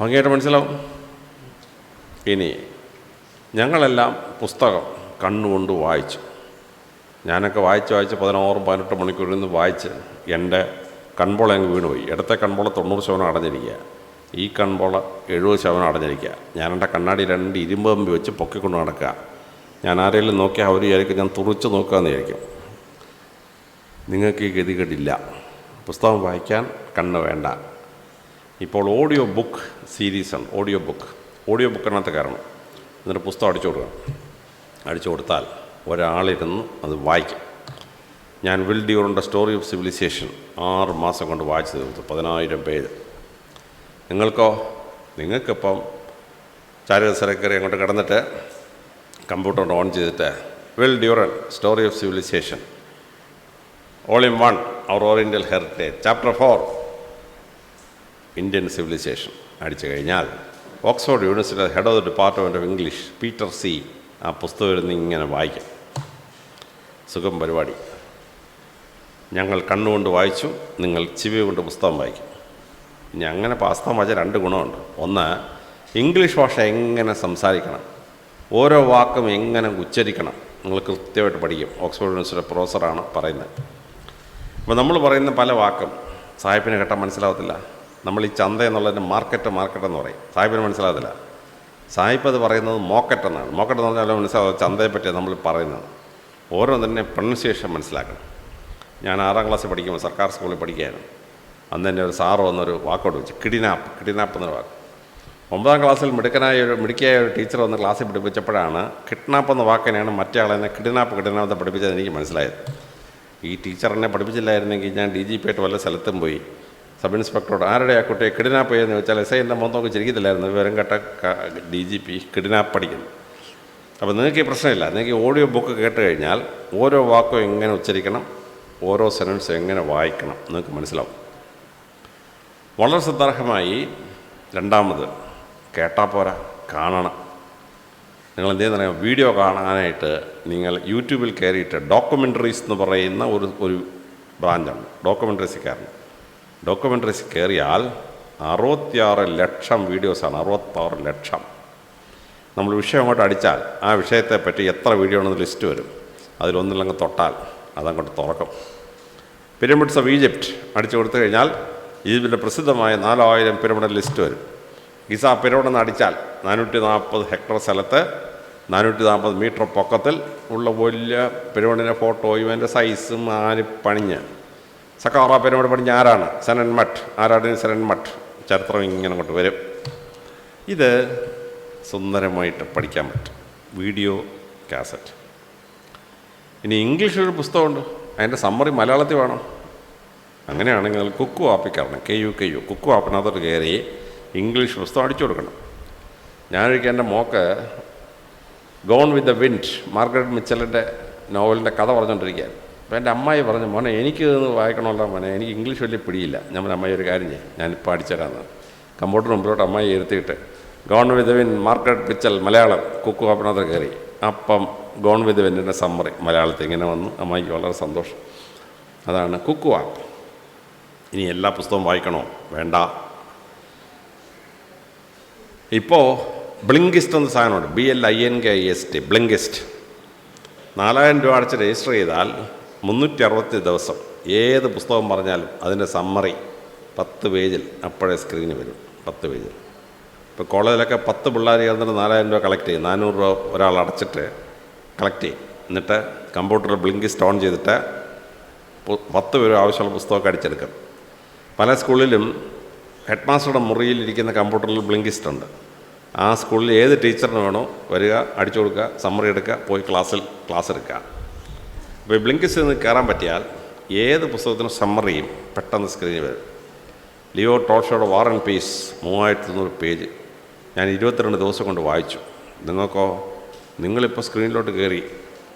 ഭംഗിയായിട്ട് മനസ്സിലാവും? ഇനി ഞങ്ങളെല്ലാം പുസ്തകം കണ്ണുകൊണ്ട് വായിച്ചു. ഞാനൊക്കെ വായിച്ച് വായിച്ച് പതിനാറും പതിനെട്ട് മണിക്കൂറിൽ നിന്ന് വായിച്ച് എന്റെ കൺപോള അങ്ങ് വീണുപോയി. ഇടത്തെ കൺപോള തൊണ്ണൂറ് ശതമാനം അടഞ്ഞിരിക്കുക. ഈ കൺപോള എഴുപത് ശതമാനം അടഞ്ഞിരിക്കുക. ഞാൻ എന്റെ കണ്ണാടി രണ്ട് ഇരുമ്പ് കമ്പി വെച്ച് പൊക്കിക്കൊണ്ട് നടക്കുക. ഞാൻ ആരെങ്കിലും നോക്കിയാൽ അവർ വിചാരിക്കും ഞാൻ തുറച്ച് നോക്കാമെന്ന് വിചാരിക്കും. നിങ്ങൾക്ക് ഈ ഗതികേടില്ല പുസ്തകം വായിക്കാൻ കണ്ണ് വേണ്ട. ഇപ്പോൾ ഓഡിയോ ബുക്ക് സീരീസാണ് ഓഡിയോ ബുക്ക് ഓഡിയോ ബുക്കിനകത്ത് കാരണം എന്നിട്ട് പുസ്തകം അടിച്ചു കൊടുക്കണം അടിച്ചു കൊടുത്താൽ ഒരാളിരുന്ന് അത് വായിക്കും. ഞാൻ വിൽ ഡിയോറിന്റെ സ്റ്റോറി ഓഫ് സിവിലൈസേഷൻ ആറ് മാസം കൊണ്ട് വായിച്ചു തീർത്തു. പതിനായിരം പേജ്. നിങ്ങൾക്കോ? നിങ്ങൾക്കിപ്പം ചാരിതസരക്കറി അങ്ങോട്ട് കിടന്നിട്ട് കമ്പ്യൂട്ടർ ഓൺ ചെയ്തിട്ട് Will Durant story of civilization all in one our oriental heritage chapter four Indian civilization അടിച്ചു കഴിഞ്ഞാൽ Oxford university head of the department of English Peter C ആ പുസ്തകം ഇരുന്ന് ഇങ്ങനെ വായിക്കും. സുഖം പരിപാടി. ഞങ്ങൾ കണ്ണുകൊണ്ട് വായിച്ചു നിങ്ങൾ ചിവി കൊണ്ട് പുസ്തകം വായിക്കും. ഇനി അങ്ങനെ പുസ്തകം വായിച്ച രണ്ട് ഗുണമുണ്ട്. ഒന്ന് ഇംഗ്ലീഷ് ഭാഷ എങ്ങനെ സംസാരിക്കണം? ഓരോ വാക്കും എങ്ങനെ ഉച്ചരിക്കണം? നിങ്ങൾ കൃത്യമായിട്ട് പഠിക്കും. ഓക്സ്ഫോർഡ് യൂണിവേഴ്സിറ്റിയുടെ പ്രൊഫസറാണ് പറയുന്നത്. അപ്പോൾ നമ്മൾ പറയുന്ന പല വാക്കും. സാഹിബിന് കേട്ടാൽ മനസ്സിലാവത്തില്ല. നമ്മൾ ഈ ചന്ത എന്നുള്ളതിന് മാർക്കറ്റ് മാർക്കറ്റ് എന്ന് പറയും. സാഹിബിന് മനസ്സിലാകത്തില്ല. സാഹിബ് അത് പറയുന്നത് മോക്കറ്റ് എന്നാണ്. മോക്കറ്റ് എന്ന് പറഞ്ഞാൽ മനസ്സിലാവും? ചന്തയെ പറ്റിയാണ് നമ്മൾ പറയുന്നത്. ഓരോന്നിനെ പ്രൊണൗൺസിയേഷൻ മനസ്സിലാക്കണം. ഞാൻ ആറാം ക്ലാസ്സിൽ പഠിക്കുമ്പോൾ സർക്കാർ സ്കൂളിൽ പഠിക്കുകയായിരുന്നു. അന്ന് തന്നെ ഒരു സാറ് വന്നൊരു വാക്കോട് വെച്ച്. കിഡിനാപ്പ് കിഡിനാപ്പ് എന്നൊരു വാക്ക്. ഒമ്പതാം ക്ലാസ്സിൽ മിടുക്കനായ ഒരു മിടുക്കിയായ ഒരു ടീച്ചർ വന്ന് ക്ലാസ്സിൽ പഠിപ്പിച്ചപ്പോഴാണ് കിഡ്നാപ്പ് എന്ന വാക്കിനെയാണ് മറ്റേ ആളെന്നെ കിഡ്നാപ്പ് കിഡ്നാപ്പ് പഠിപ്പിച്ചത് എനിക്ക് മനസ്സിലായത്. ഈ ടീച്ചർ എന്നെ പഠിപ്പിച്ചില്ലായിരുന്നെങ്കിൽ ഞാൻ ഡി ജി പി ആയിട്ട് വല്ല സ്ഥലത്തും പോയി സബ് ഇൻസ്പെക്ടറോട് ആരുടെ ആ കുട്ടിയെ കിഡ്നാപ്പ് ചെയ്യുമെന്ന് ചോദിച്ചാൽ എസ് ഐ എന്റെ മുഖം നോക്കി ചിരിക്കത്തില്ലായിരുന്നു. വിവരം കേട്ട ഡി ജി പി കിഡ്നാപ്പ് പഠിക്കുന്നു. അപ്പോൾ നിങ്ങൾക്ക് ഈ പ്രശ്നമില്ല. നിങ്ങൾക്ക് ഓഡിയോ ബുക്ക് കേട്ട് കഴിഞ്ഞാൽ ഓരോ വാക്കും എങ്ങനെ ഉച്ചരിക്കണം ഓരോ സെനൻസ് എങ്ങനെ വായിക്കണം നിങ്ങൾക്ക് മനസ്സിലാവും. വളരെ ശ്രദ്ധാർഹമായി രണ്ടാമത് കേട്ടാൽ പോരാ കാണണം. നിങ്ങൾ എന്ത് ചെയ്യുന്ന വീഡിയോ കാണാനായിട്ട് നിങ്ങൾ യൂട്യൂബിൽ കയറിയിട്ട് ഡോക്യുമെന്ററീസ് എന്ന് പറയുന്ന ഒരു ഒരു ബ്രാഞ്ചാണ്. ഡോക്യുമെന്ററീസ് കയറണം ഡോക്യുമെന്ററീസ് കയറിയാൽ അറുപത്തിയാറ് ലക്ഷം വീഡിയോസാണ് അറുപത്താറ് ലക്ഷം. നമ്മൾ വിഷയം അങ്ങോട്ട് അടിച്ചാൽ ആ വിഷയത്തെ പറ്റി എത്ര വീഡിയോ ആണെന്ന് ലിസ്റ്റ് വരും. അതിലൊന്നിലങ്ങ് തൊട്ടാൽ അതങ്ങോട്ട് തുറക്കും. പിരമിഡ്സ് ഓഫ് ഈജിപ്റ്റ് അടിച്ചു കൊടുത്തു കഴിഞ്ഞാൽ ഈജിപ്തിന്റെ പ്രസിദ്ധമായ നാലായിരം പിരമിഡ് ലിസ്റ്റ് വരും. ഗിസ പിരമിഡ് എന്ന് അടിച്ചാൽ നാനൂറ്റി നാൽപ്പത് ഹെക്ടർ സ്ഥലത്ത് നാനൂറ്റി നാൽപ്പത് മീറ്റർ പൊക്കത്തിൽ ഉള്ള വലിയ പിരമിഡിന്റെ ഫോട്ടോയും അതിന്റെ സൈസും ആര് പണിഞ്ഞ് സക്കാറ പണിഞ്ഞ ആരാണ് സനൻ മട്ട് ആരാട് സനൻ മട്ട് ചരിത്രം ഇങ്ങനെ അങ്ങോട്ട് വരും. ഇത് സുന്ദരമായിട്ട് പഠിക്കാൻ പറ്റും. Video cassette. ഇനി ഇംഗ്ലീഷിലൊരു പുസ്തകമുണ്ട്. അതിന്റെ സമ്മറി മലയാളത്തിൽ വേണം. അങ്ങനെയാണെങ്കിൽ Kuku ആപ്പിക്കാരണം K U K U. Kuku ആപ്പിനകത്തോട്ട് കയറി ഇംഗ്ലീഷ് പുസ്തകം അടിച്ചു കൊടുക്കണം. ഞാനൊരിക്കൽ എന്റെ mock gone with the wind Margaret മിച്ചലിന്റെ നോവലിന്റെ കഥ പറഞ്ഞുകൊണ്ടിരിക്കുകയാണ് അപ്പോൾ എന്റെ അമ്മായി പറഞ്ഞു മോനെ എനിക്ക് ഇതൊന്ന് വായിക്കണമല്ലോ മോനെ എനിക്ക് ഇംഗ്ലീഷ് വലിയ പിടിയില്ല. ഞാൻ അമ്മായി ഒരു കാര്യം ചെയ്യും ഞാൻ അടിച്ചുതരാമെന്ന് കമ്പ്യൂട്ടർ മുമ്പിലോട്ട് അമ്മായി ഇരുത്തിയിട്ട് gone with the wind Margaret Mitchell Malayalam Kuku ആപ്പിനകത്ത് കയറി. അപ്പം ഗോൺ വിധവിന്റെ സമ്മറി മലയാളത്തിൽ ഇങ്ങനെ വന്നു. അമ്മായിക്ക് വളരെ സന്തോഷം. അതാണ് കുക്കു ആപ്പ്. ഇനി എല്ലാ പുസ്തകവും വായിക്കണോ? വേണ്ട. ഇപ്പോൾ ബ്ലിങ്കിസ്റ്റ് എന്ന സാധനമുണ്ട്. B L I N K I S T Blinkist നാലായിരം രൂപ അടച്ച് രജിസ്റ്റർ ചെയ്താൽ മുന്നൂറ്റി അറുപത്തി ദിവസം ഏത് പുസ്തകം പറഞ്ഞാലും അതിന്റെ സമ്മറി പത്ത് പേജിൽ അപ്പോഴേ സ്ക്രീനിൽ വരും. പത്ത് പേജിൽ. ഇപ്പോൾ കോളേജിലൊക്കെ പത്ത് പിള്ളേർ ചേർന്നിട്ട് നാലായിരം രൂപ കളക്ട് ചെയ്യും. നാനൂറ് രൂപ ഒരാൾ അടച്ചിട്ട് കളക്ട് ചെയ്യും. എന്നിട്ട് കമ്പ്യൂട്ടറിൽ ബ്ലിങ്കിസ്റ്റ് സ്റ്റോൺ ചെയ്തിട്ട് പത്ത് പേരും ആവശ്യമുള്ള പുസ്തകമൊക്കെ അടിച്ചെടുക്കും. പല സ്കൂളിലും ഹെഡ് മാസ്റ്ററുടെ മുറിയിലിരിക്കുന്ന കമ്പ്യൂട്ടറിൽ ബ്ലിങ്കിസ്റ്റ് ഉണ്ട്. ആ സ്കൂളിൽ ഏത് ടീച്ചറിന് വേണോ വരിക അടിച്ചു കൊടുക്കുക സമ്മറി എടുക്കുക പോയി ക്ലാസ്സിൽ ക്ലാസ് എടുക്കുക. അപ്പോൾ ഈ ബ്ലിങ്കിസ്റ്റ് നിന്ന് കയറാൻ പറ്റിയാൽ ഏത് പുസ്തകത്തിനും സമ്മറിയും പെട്ടെന്ന് സ്ക്രീനിൽ വരും. ലിയോ ടോൾഷോയുടെ വാർ ആൻഡ് പീസ് മൂവായിരത്തി തൊണ്ണൂറ് പേജ്. ഞാൻ ഇരുപത്തിരണ്ട് ദിവസം കൊണ്ട് വായിച്ചു. നിങ്ങൾക്കോ നിങ്ങളിപ്പോൾ സ്ക്രീനിലോട്ട് കയറി.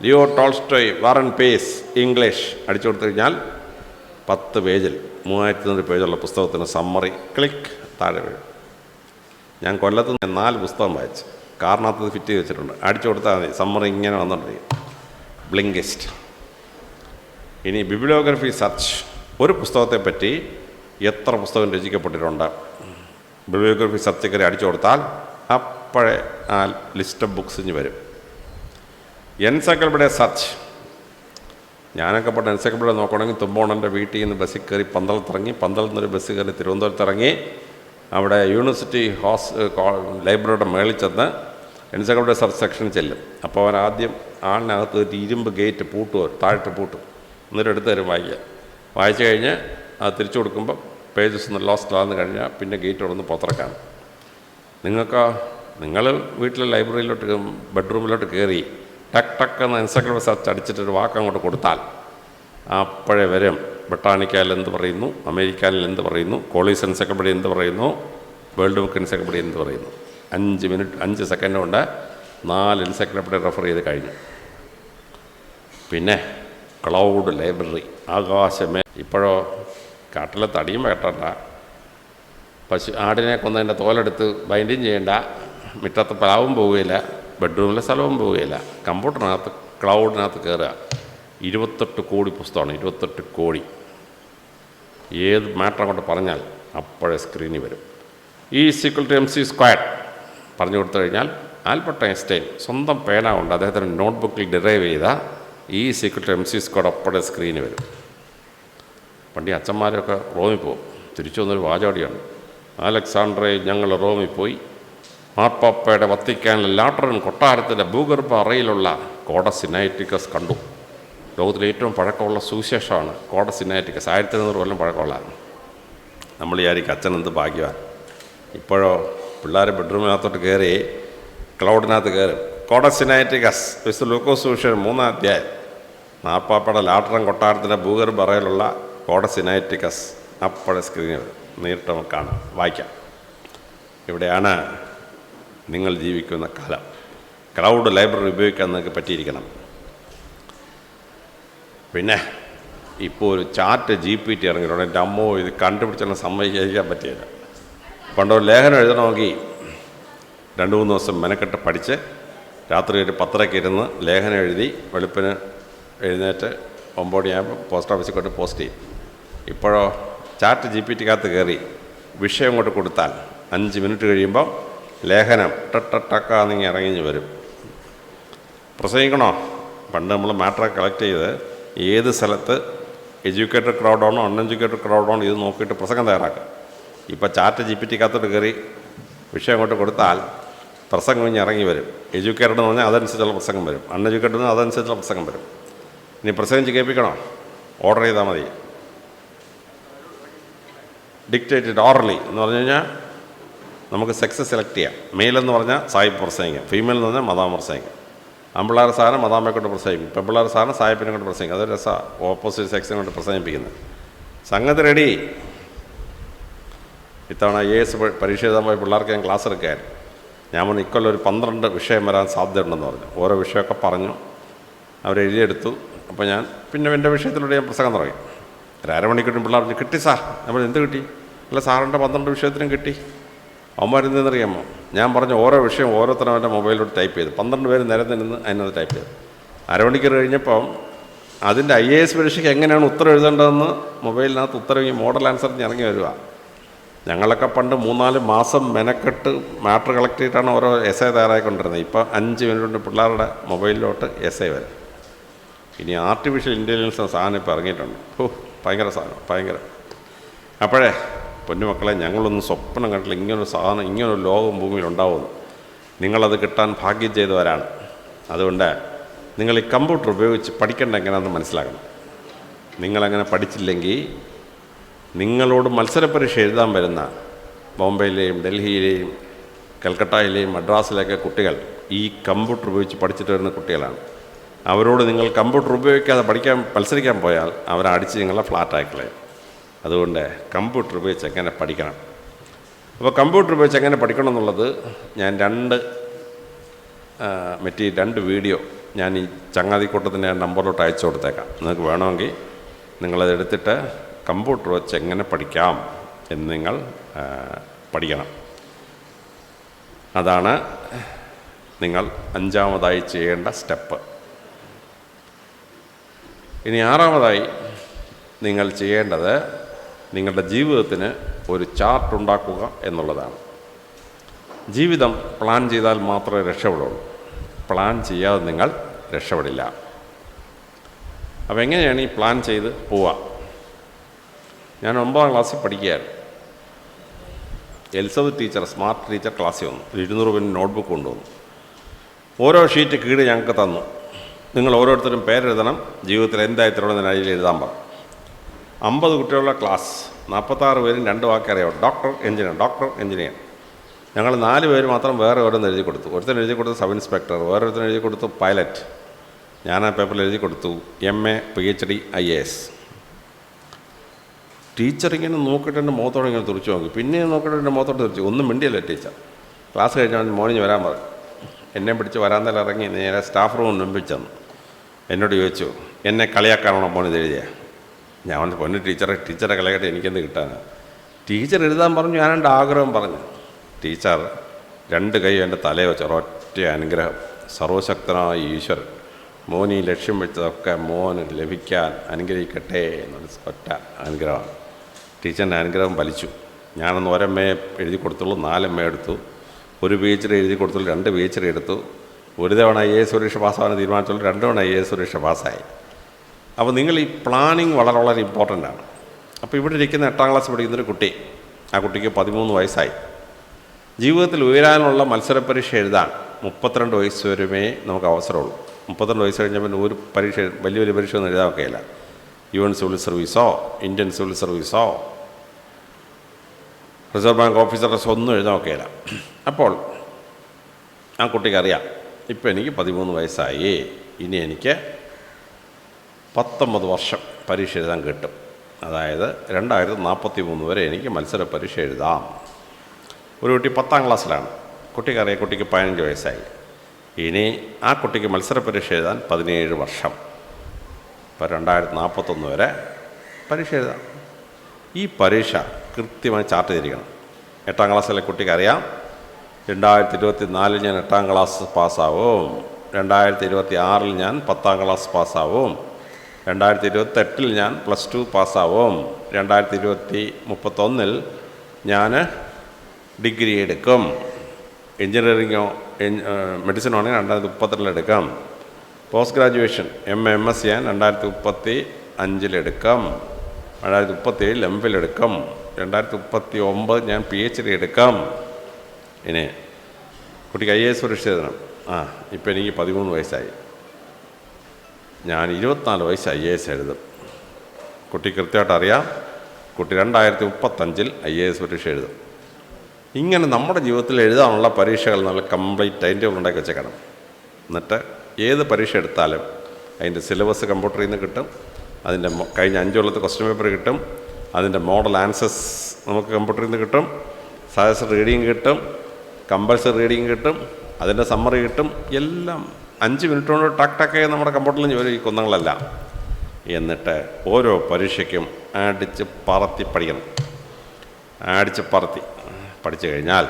Leo Tolstoy war and peace English അടിച്ചു കൊടുത്തു കഴിഞ്ഞാൽ പത്ത് പേജിൽ മൂവായിരത്തി തൊണ്ണൂറ് പേജുള്ള പുസ്തകത്തിന് സമ്മറി ക്ലിക്ക് താഴെ വീഴും. ഞാൻ കൊല്ലത്ത് നിന്ന് നാല് പുസ്തകം വായിച്ചു. കാരണത്ത് ഫിറ്റ് ചെയ്ത് വെച്ചിട്ടുണ്ട്. അടിച്ചു കൊടുത്താൽ മതി. സമ്മറി ഇങ്ങനെ വന്നുകൊണ്ടിരിക്കും ബ്ലിങ്കിസ്റ്റ് ഇനി ബിബ്ലിയോഗ്രഫി സർച്ച് ഒരു പുസ്തകത്തെപ്പറ്റി എത്ര പുസ്തകം രചിക്കപ്പെട്ടിട്ടുണ്ട്? ബിബ്ലിയോഗ്രഫി സെർച്ച് കയറി അടിച്ചു കൊടുത്താൽ അപ്പോഴേ ആ ലിസ്റ്റ് ഓഫ് ബുക്സ് ഇനി വരും. എൻസൈക്ലോപീഡിയ സർച്ച് ഞാനൊക്കെ പെട്ട എൻസൈക്ലോപീഡിയ നോക്കണമെങ്കിൽ തുമ്പോണന്റെ വീട്ടിൽ നിന്ന് ബസ്സിൽ കയറി പന്തളത്തിറങ്ങി പന്തളത്തിൽ നിന്നൊരു ബസ് കയറി തിരുവനന്തപുരത്ത് ഇറങ്ങി അവിടെ യൂണിവേഴ്സിറ്റി ഹോസ് ലൈബ്രറിയുടെ മേളിൽ ചെന്ന് എൻസൈക്ലോപീഡിയ സെർച്ച് സെക്ഷനിൽ ചെല്ലും. അപ്പോൾ അവൻ ആദ്യം ആളിനകത്ത് ഒരു ഇരുമ്പ് ഗേറ്റ് പൂട്ടുമോ താഴ്ത്ത് പൂട്ടും. എന്നിട്ട് എടുത്ത് തരും വായിക്കാം വായിച്ചു കഴിഞ്ഞ് അത് തിരിച്ചു കൊടുക്കുമ്പോൾ പേജസ് ഒന്ന് ലോസ്റ്റ് ആകുന്ന കഴിഞ്ഞാൽ പിന്നെ ഗേറ്റ് തുറന്ന് പുറത്തിറക്കാം നിങ്ങൾക്ക് നിങ്ങൾ വീട്ടിലെ ലൈബ്രറിയിലോട്ട് ബെഡ്റൂമിലോട്ട് കയറി ടക്ക് ടക്ക് എന്ന് എൻസൈക്ലോപീഡിയ സെർച്ച് അടിച്ചിട്ടൊരു വാക്ക് അങ്ങോട്ട് കൊടുത്താൽ അപ്പോഴേ വരും. ബൊട്ടാണിക്കയിൽ എന്ത് പറയുന്നു? അമേരിക്കാനിൽ എന്ത് പറയുന്നു? കോളീസ് എൻസൈക്ലോപീഡിയ എന്ത് പറയുന്നു? വേൾഡ് ബുക്ക് എൻസൈക്ലോപീഡിയ എന്ത് പറയുന്നു? അഞ്ച് മിനിറ്റ് അഞ്ച് സെക്കൻഡ് കൊണ്ട് നാല് എൻസൈക്ലോപീഡിയ റെഫർ ചെയ്ത് കഴിഞ്ഞു. പിന്നെ ക്ലൗഡ് ലൈബ്രറി ആകാശമേ. ഇപ്പോഴോ കാട്ടിലെ തടിയും വേട്ടണ്ട. പശു ആടിനെ കൊന്നതിന്റെ തോലെടുത്ത് ബൈൻഡിങ് ചെയ്യേണ്ട. മുറ്റത്ത് പ്ലാവും പോവുകയില്ല. ബെഡ്റൂമിലെ സ്ഥലവും പോവുകയില്ല. കമ്പ്യൂട്ടറിനകത്ത് ക്ലൗഡിനകത്ത് കയറുക ഇരുപത്തെട്ട് കോടി പുസ്തകമാണ് ഇരുപത്തെട്ട് കോടി. ഏത് മാറ്റർ കൊണ്ട് പറഞ്ഞാൽ അപ്പോഴേ സ്ക്രീനിൽ വരും. ഈ sequel to M C square പറഞ്ഞു കൊടുത്തു കഴിഞ്ഞാൽ ആൽബർട്ട് ഐൻസ്റ്റൈൻ സ്വന്തം പേന കൊണ്ട് അദ്ദേഹത്തിന്റെ നോട്ട്ബുക്കിൽ ഡിറൈവ് ചെയ്ത ഈ സീക്രട്ട് എം സി സ്ക്വാഡ് അപ്പടെ സ്ക്രീനിൽ വരും. പണ്ടി അച്ഛന്മാരൊക്കെ റോമിൽ പോകും. തിരിച്ചു വന്നൊരു വാചാടിയാണ് അലക്സാണ്ടറെ ഞങ്ങൾ റോമിൽ പോയി. മാർപ്പാപ്പയുടെ വത്തിക്കാനിലെ ലാട്ടറൻ കൊട്ടാരത്തിലെ ഭൂഗർഭ അറയിലുള്ള കോഡസിനൈറ്റിക്കസ് കണ്ടു. ലോകത്തിലെ ഏറ്റവും പഴക്കമുള്ള സുവിശേഷമാണ് കോഡസിനൈറ്റിക്കസ്. ആയിരത്തി എഴുന്നൂറ് കൊല്ലം പഴക്കമുള്ളതാണ്. നമ്മൾ വിചാരിക്കും അച്ഛൻ എന്ത് ഭാഗ്യവാൻ. ഇപ്പോഴോ പിള്ളേർ ബെഡ്റൂമിനകത്തോട്ട് കയറി ക്ലൗഡിനകത്ത് കയറും. കോഡസിനൈറ്റിക്കസ് വിശു ലൂക്കോസ് സുവിശേഷം മൂന്നാം അധ്യായം. മാർപ്പാപ്പയുടെ ലാട്ടറം കൊട്ടാരത്തിന്റെ ഭൂഗർഭറയിലുള്ള കോഡസിനൈറ്റിക്കസ്. അപ്പോഴെ സ്ക്രീനിൽ നേരിട്ട് നമുക്ക് കാണാം. വായിക്കാം. ഇവിടെയാണ് നിങ്ങൾ ജീവിക്കുന്ന കാലം. ക്ലൗഡ് ലൈബ്രറി ഉപയോഗിക്കാൻ നിങ്ങൾക്ക് പറ്റിയിരിക്കണം. പിന്നെ ഇപ്പോൾ ഒരു ചാറ്റ് ജി പി ടി ഇറങ്ങിയിട്ടുണ്ട്. എന്റെ അമ്മോ ഇത് കണ്ടുപിടിച്ചാൽ സമ്മതിക്കാൻ പറ്റിയില്ല. പണ്ടൊരു ലേഖനം എഴുതണമെങ്കിൽ രണ്ട് മൂന്ന് ദിവസം മെനക്കെട്ട് പഠിച്ച് രാത്രി ഒരു പത്തരയ്ക്ക് ഇരുന്ന് ലേഖനം എഴുതി വെളുപ്പിന് എഴുന്നേറ്റ് ഒമ്പത് മണിയാകുമ്പോൾ പോസ്റ്റ് ഓഫീസിൽ കൊണ്ട് പോസ്റ്റ് ചെയ്യും. ഇപ്പോഴോ ചാറ്റ് ജി പി ടിക്കകത്ത് കയറി വിഷയം കൊണ്ട് കൊടുത്താൽ അഞ്ച് മിനിറ്റ് കഴിയുമ്പോൾ ലേഖനം ടട്ടക്കാന്നിങ്ങി ഇറങ്ങി വരും. പ്രസംഗിക്കണോ? പണ്ട് നമ്മൾ മാറ്റർ കളക്ട് ചെയ്ത് ഏത് സ്ഥലത്ത് എഡ്യൂക്കേറ്റഡ് ക്രൗഡാണോ അൺഎഡ്യൂക്കേറ്റഡ് ക്രൗഡാണോ ഇത് നോക്കിയിട്ട് പ്രസംഗം തയ്യാറാക്കുക. ഇപ്പോൾ ചാറ്റ് ജി പി ടിക്കകത്തോട്ട് കയറി വിഷയം അങ്ങോട്ട് കൊടുത്താൽ പ്രസംഗം ഇറങ്ങി വരും. എഡ്യൂക്കേറ്റഡ് എന്ന് പറഞ്ഞാൽ അതനുസരിച്ചുള്ള പ്രസംഗം വരും. അൺഎഡ്യൂക്കേറ്റഡ് എന്ന് അതനുസരിച്ചുള്ള പ്രസംഗം വരും. ഇനി പ്രസിഡന്റ് കേൾപ്പിക്കണോ? ഓർഡർ ചെയ്താൽ മതി. ഡിക്റ്റേറ്റഡ് ഓർലി എന്ന് പറഞ്ഞു കഴിഞ്ഞാൽ നമുക്ക് സെക്സ് സെലക്ട് ചെയ്യാം. മെയിൽ എന്ന് പറഞ്ഞാൽ സായിപ്പ് പ്രസംഗിക്കാം. ഫീമെയിൽ എന്ന് പറഞ്ഞാൽ മതാം പ്രസംഗിക്കാം. ആമ്പിള്ളേർ സാധനം മതാമ്മയെ കൊണ്ട് പ്രസംഗിക്കും പെമ്പിള്ളേർ സാധനം സായിപ്പിനെ കൊണ്ട് പ്രസംഗിക്കും. അതൊരു രസമാണ് ഓപ്പോസിറ്റ് സെക്സിനെ കൊണ്ട് പ്രസംഗിപ്പിക്കുന്നത്. സംഗതി റെഡി ഇത്തവണ ഐ എസ് പരീക്ഷ എഴുതാൻ പിള്ളേർക്ക് ഞാൻ ക്ലാസ് എടുക്കുകയായിരുന്നു ഞാൻ പറഞ്ഞു ഇക്കൊല്ലം ഒരു പന്ത്രണ്ട് വിഷയം വരാൻ സാധ്യതയുണ്ടെന്ന് പറഞ്ഞു. ഓരോ വിഷയമൊക്കെ പറഞ്ഞു. അവരെഴുതിയെടുത്തു. അപ്പോൾ ഞാൻ പിന്നെ എന്റെ വിഷയത്തിലൂടെ ഞാൻ പ്രസംഗം തുടങ്ങി. ഒരു അരമണിക്കൂട്ടും പിള്ളേർ പറഞ്ഞു കിട്ടി സാർ. നമ്മൾ എന്ത് കിട്ടി? അല്ല സാറിന്റെ പന്ത്രണ്ട് വിഷയത്തിനും കിട്ടി. അവന്മാരെന്തെന്നറിയാമോ ഞാൻ പറഞ്ഞ ഓരോ വിഷയം ഓരോരുത്തരും അവന്റെ മൊബൈലിലോട്ട് ടൈപ്പ് ചെയ്തു. പന്ത്രണ്ട് പേര് നിരന്ന് നിന്ന് അതിനകത്ത് ടൈപ്പ് ചെയ്തു. അരമണിക്കൂർ കഴിഞ്ഞപ്പം അതിന്റെ ഐ എ എസ് പരീക്ഷയ്ക്ക് എങ്ങനെയാണ് ഉത്തരം എഴുതേണ്ടതെന്ന് മൊബൈലിനകത്ത് ഉത്തരം ഈ മോഡൽ ആൻസർ ഇറങ്ങി വരിക. ഞങ്ങളൊക്കെ പണ്ട് മൂന്നാൽ മാസം മെനക്കെട്ട് മാറ്റർ കളക്ട് ചെയ്തിട്ടാണ് ഓരോ എസ് എ തയ്യാറായിക്കൊണ്ടിരുന്നത് ഇപ്പോൾ അഞ്ച് മിനിറ്റ് കൊണ്ട് പിള്ളേരുടെ മൊബൈലിലോട്ട് എസ് എ വരും. ഇനി ആർട്ടിഫിഷ്യൽ ഇന്റലിജൻസ് സാധനം ഇപ്പോൾ ഇറങ്ങിയിട്ടുണ്ട്. ഓ ഭയങ്കര സാധനം ഭയങ്കര. അപ്പോഴേ പൊന്നുമക്കളെ ഞങ്ങളൊന്നും സ്വപ്നം കണ്ടില്ല. ഇങ്ങനൊരു സാധനം ഇങ്ങനൊരു ലോകം ഭൂമിയിൽ ഉണ്ടാവും നിങ്ങളത് കിട്ടാൻ ഭാഗ്യം ചെയ്തവരാണ്. അതുകൊണ്ട് നിങ്ങൾ ഈ കമ്പ്യൂട്ടർ ഉപയോഗിച്ച് പഠിക്കേണ്ട എങ്ങനെയാണെന്ന് മനസ്സിലാക്കണം. നിങ്ങളങ്ങനെ പഠിച്ചില്ലെങ്കിൽ നിങ്ങളോട് മത്സരപരീക്ഷ എഴുതാൻ വരുന്ന ബോംബെയിലെയും ഡൽഹിയിലെയും കൽക്കട്ടയിലെയും മദ്രാസിലെയൊക്കെ കുട്ടികൾ ഈ കമ്പ്യൂട്ടർ ഉപയോഗിച്ച് പഠിച്ചിട്ട് വരുന്ന കുട്ടികളാണ്. അവരോട് നിങ്ങൾ കമ്പ്യൂട്ടർ ഉപയോഗിക്കാതെ പഠിക്കാൻ മത്സരിക്കാൻ പോയാൽ അവരടിച്ച് നിങ്ങളെ ഫ്ലാറ്റായിക്കളയും അതുകൊണ്ട് കമ്പ്യൂട്ടർ ഉപയോഗിച്ച് എങ്ങനെ പഠിക്കണം? അപ്പോൾ കമ്പ്യൂട്ടർ ഉപയോഗിച്ച് എങ്ങനെ പഠിക്കണം എന്നുള്ളത് ഞാൻ രണ്ട് മെറ്റീരിയൽ രണ്ട് വീഡിയോ ഞാൻ ഈ ചങ്ങാതിക്കൂട്ടത്തിന്റെ നമ്പറിലോട്ട് അയച്ചു കൊടുത്തേക്കാം. നിങ്ങൾക്ക് വേണമെങ്കിൽ നിങ്ങളത് എടുത്തിട്ട് കമ്പ്യൂട്ടർ വെച്ച് എങ്ങനെ പഠിക്കാം എന്ന് നിങ്ങൾ പഠിക്കണം. അതാണ് നിങ്ങൾ അഞ്ചാമതായി ചെയ്യേണ്ട സ്റ്റെപ്പ്. ഇനി ആറാമതായി നിങ്ങൾ ചെയ്യേണ്ടത് നിങ്ങളുടെ ജീവിതത്തിന് ഒരു ചാർട്ട് ഉണ്ടാക്കുക എന്നുള്ളതാണ്. ജീവിതം പ്ലാൻ ചെയ്താൽ മാത്രമേ രക്ഷപ്പെടുള്ളൂ. പ്ലാൻ ചെയ്യാതെ നിങ്ങൾ രക്ഷപ്പെടില്ല. അപ്പോൾ എങ്ങനെയാണ് ഈ പ്ലാൻ ചെയ്ത് പോവുക? ഞാൻ ഒമ്പതാം ക്ലാസ്സിൽ പഠിക്കുകയായിരുന്നു. എലിസബത്ത് ടീച്ചർ സ്മാർട്ട് ടീച്ചർ ക്ലാസ്സിൽ വന്നു. ഇരുന്നൂറ് പേര് നോട്ട്ബുക്ക് കൊണ്ടുവന്നു. ഓരോ ഷീറ്റ് കീട് ഞങ്ങൾക്ക് തന്നു. നിങ്ങൾ ഓരോരുത്തരും പേരെഴുതണം. ജീവിതത്തിൽ എന്തായിത്തരണമെന്ന് അതിൽ എഴുതാൻ പറഞ്ഞു അമ്പത് കുട്ടികളുടെ ക്ലാസ് നാൽപ്പത്താറ് പേരും രണ്ട് വാക്കറിയാവും ഡോക്ടർ എഞ്ചിനീയർ ഡോക്ടർ എഞ്ചിനീയർ ഞങ്ങൾ നാല് പേര് മാത്രം വേറെ ഓരോന്ന് എഴുതി കൊടുത്തു. ഒരുത്തൻ എഴുതി കൊടുത്തു സബ് ഇൻസ്പെക്ടർ വേറൊരുത്തൻ എഴുതി കൊടുത്തു പൈലറ്റ് ഞാൻ ആ പേപ്പറിൽ എഴുതി കൊടുത്തു. M A P H D I A S teacher ഇങ്ങനെ നോക്കിയിട്ട് എന്റെ മുഖത്തോടെ ഇങ്ങനെ തുറച്ചു നോക്കി. പിന്നെ നോക്കിയിട്ട് എന്റെ മുഖത്തോട്ട് തുറച്ചു. ഒന്നും മിണ്ടിയല്ല ടീച്ചർ ക്ലാസ് കഴിഞ്ഞാൽ മോർണിംഗ് വരാൻ പറഞ്ഞു. എന്നെ പിടിച്ച് വരാന്തയിൽ ഇറങ്ങി. നേരെ സ്റ്റാഫ് റൂമിൽ മുമ്പിൽ ചെന്നു. എന്നോട് ചോദിച്ചു എന്നെ കളിയാക്കാനാണോ മോൻ എഴുതിയ? ഞാൻ പറഞ്ഞു പൊന്നു ടീച്ചറെ ടീച്ചറെ കളിയായിട്ട് എനിക്കെന്ത് കിട്ടാൻ ടീച്ചർ എഴുതാൻ പറഞ്ഞു ഞാൻ എന്റെ ആഗ്രഹം പറഞ്ഞു. ടീച്ചർ രണ്ട് കൈ എന്റെ തലയെ വെച്ച ഒരൊറ്റ അനുഗ്രഹം. സർവശക്തനായ ഈശ്വരൻ മോനി ലക്ഷ്യം വെച്ചതൊക്കെ മോന് ലഭിക്കാൻ അനുഗ്രഹിക്കട്ടെ എന്നൊരു ഒറ്റ അനുഗ്രഹമാണ്. ടീച്ചറിന്റെ അനുഗ്രഹം വലിച്ചു ഞാനൊന്ന് ഒരമ്മയെ എഴുതി കൊടുത്തുള്ളൂ നാലമ്മ എടുത്തു. ഒരു പി എച്ച് ഡി എഴുതി കൊടുത്തുള്ളൂ രണ്ട് പി എച്ച് ഡി എടുത്തു. ഒരു തവണ ഐ എ എസ് സുരക്ഷ പാസ്സാവാൻ തീരുമാനിച്ചുള്ളൂ രണ്ട് തവണ ഐ എ എസ് സുരക്ഷ പാസ്സായി. അപ്പോൾ നിങ്ങൾ ഈ പ്ലാനിങ് വളരെ വളരെ ഇമ്പോർട്ടന്റ് ആണ്. അപ്പോൾ ഇവിടെ ഇരിക്കുന്ന എട്ടാം ക്ലാസ് പഠിക്കുന്നൊരു കുട്ടി ആ കുട്ടിക്ക് പതിമൂന്ന് വയസ്സായി. ജീവിതത്തിൽ ഉയരാനുള്ള മത്സര പരീക്ഷ എഴുതാൻ മുപ്പത്തിരണ്ട് വയസ്സ് വരുമേ നമുക്ക് അവസരമുള്ളൂ. മുപ്പത്തിരണ്ട് വയസ്സ് കഴിഞ്ഞാൽ പിന്നെ ഒരു പരീക്ഷ വലിയ വലിയ പരീക്ഷ ഒന്നും എഴുതാൻ ഒക്കെയില്ല. യു എൻ സിവിൽ സർവീസോ ഇന്ത്യൻ സിവിൽ സർവീസോ റിസർവ് ബാങ്ക് ഓഫീസറുടെ ഒന്നും എഴുതാൻ ഒക്കെയില്ല. അപ്പോൾ ആ കുട്ടിക്ക് അറിയാം ഇപ്പം എനിക്ക് പതിമൂന്ന് വയസ്സായി. ഇനി എനിക്ക് പത്തൊമ്പത് വർഷം പരീക്ഷ എഴുതാൻ കിട്ടും. അതായത് രണ്ടായിരത്തി നാൽപ്പത്തി മൂന്ന് വരെ എനിക്ക് മത്സര പരീക്ഷ എഴുതാം. ഒരു കുട്ടി പത്താം ക്ലാസ്സിലാണ്. കുട്ടിക്കറിയാം കുട്ടിക്ക് പതിനഞ്ച് വയസ്സായി. ഇനി ആ കുട്ടിക്ക് മത്സര പരീക്ഷ എഴുതാൻ പതിനേഴ് വർഷം. ഇപ്പോൾ രണ്ടായിരത്തി നാൽപ്പത്തൊന്ന് വരെ പരീക്ഷ എഴുതാം. ഈ പരീക്ഷ കൃത്യമായി ചാർട്ട് ചെയ്തിരിക്കണം. എട്ടാം ക്ലാസ്സിലെ കുട്ടിക്ക് അറിയാം രണ്ടായിരത്തി ഇരുപത്തി നാലിൽ ഞാൻ എട്ടാം ക്ലാസ് പാസ്സാവും. രണ്ടായിരത്തി ഇരുപത്തി ആറിൽ ഞാൻ പത്താം ക്ലാസ് പാസ്സാവും. രണ്ടായിരത്തി ഇരുപത്തെട്ടിൽ ഞാൻ പ്ലസ് ടു പാസ്സാവും. രണ്ടായിരത്തി ഇരുപത്തി മുപ്പത്തൊന്നിൽ ഞാൻ ഡിഗ്രി എടുക്കും. എഞ്ചിനീയറിങ്ങോ മെഡിസിനോ ആണെങ്കിൽ രണ്ടായിരത്തി മുപ്പത്തിരണ്ടിൽ എടുക്കാം post graduation M M S ഞാൻ രണ്ടായിരത്തി മുപ്പത്തി അഞ്ചിലെടുക്കാം രണ്ടായിരത്തി മുപ്പത്തി ഏഴിൽ എം ഫിൽ എടുക്കാം. രണ്ടായിരത്തി മുപ്പത്തി ഒമ്പത് ഞാൻ പി എച്ച് ഡി എടുക്കാം. ഇനി കുട്ടിക്ക് ഐ എസ് പരീക്ഷ എഴുതണം. ആ ഇപ്പം എനിക്ക് പതിമൂന്ന് വയസ്സായി. ഞാൻ ഇരുപത്തിനാല് വയസ്സ് ഐ എ എസ് എഴുതും. കുട്ടി കൃത്യമായിട്ട് അറിയാം. കുട്ടി രണ്ടായിരത്തി മുപ്പത്തഞ്ചിൽ ഐ എ എസ് പരീക്ഷ എഴുതും. ഇങ്ങനെ നമ്മുടെ ജീവിതത്തിൽ എഴുതാനുള്ള പരീക്ഷകൾ നല്ല കംപ്ലീറ്റ് ടൈം ടേബിൾ ഉണ്ടാക്കി വെച്ചേക്കണം. എന്നിട്ട് ഏത് പരീക്ഷ എടുത്താലും അതിന്റെ സിലബസ് കമ്പ്യൂട്ടറിൽ നിന്ന് കിട്ടും. അതിന്റെ കഴിഞ്ഞ അഞ്ച് കൊല്ലത്തെ ക്വസ്റ്റ്യൻ പേപ്പർ കിട്ടും. അതിന്റെ മോഡൽ ആൻസേഴ്സ് നമുക്ക് കമ്പ്യൂട്ടറിൽ നിന്ന് കിട്ടും. സജസ്റ്റ് റീഡിങ് കിട്ടും. കമ്പൽസറി റീഡിങ് കിട്ടും അതിന്റെ സമ്മറി കിട്ടും എല്ലാം അഞ്ച് മിനിറ്റ് കൊണ്ട് ടക്ക് ടക്കായി നമ്മുടെ കമ്പ്യൂട്ടറിൽ ജോലി ഈ കുന്നങ്ങളല്ല. എന്നിട്ട് ഓരോ പരീക്ഷയ്ക്കും അടിച്ച് പറത്തി പഠിക്കണം. അടിച്ച് പറത്തി പഠിച്ചു കഴിഞ്ഞാൽ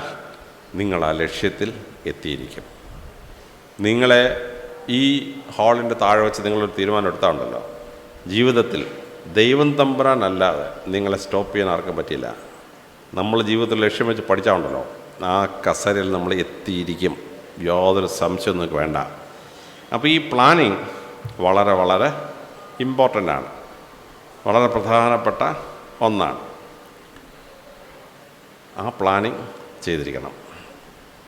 നിങ്ങൾ ആ ലക്ഷ്യത്തിൽ എത്തിയിരിക്കും. നിങ്ങളെ ഈ ഹാളിന്റെ താഴെ വെച്ച് നിങ്ങളൊരു തീരുമാനം എടുത്താണ്ടല്ലോ. ജീവിതത്തിൽ ദൈവം തമ്പുരാനല്ലാതെ നിങ്ങളെ സ്റ്റോപ്പ് ചെയ്യാൻ ആർക്കും പറ്റില്ല നമ്മൾ ജീവിതത്തിൽ ലക്ഷ്യം വെച്ച് പഠിച്ചാണ്ടല്ലോ ആ കസരയിൽ നമ്മൾ എത്തിയിരിക്കും. യാതൊരു സംശയം നിങ്ങൾക്ക് വേണ്ട. അപ്പോൾ ഈ പ്ലാനിങ് വളരെ വളരെ ഇമ്പോർട്ടന്റ് ആണ്. വളരെ പ്രധാനപ്പെട്ട ഒന്നാണ്. ആ പ്ലാനിങ് ചെയ്തിരിക്കണം.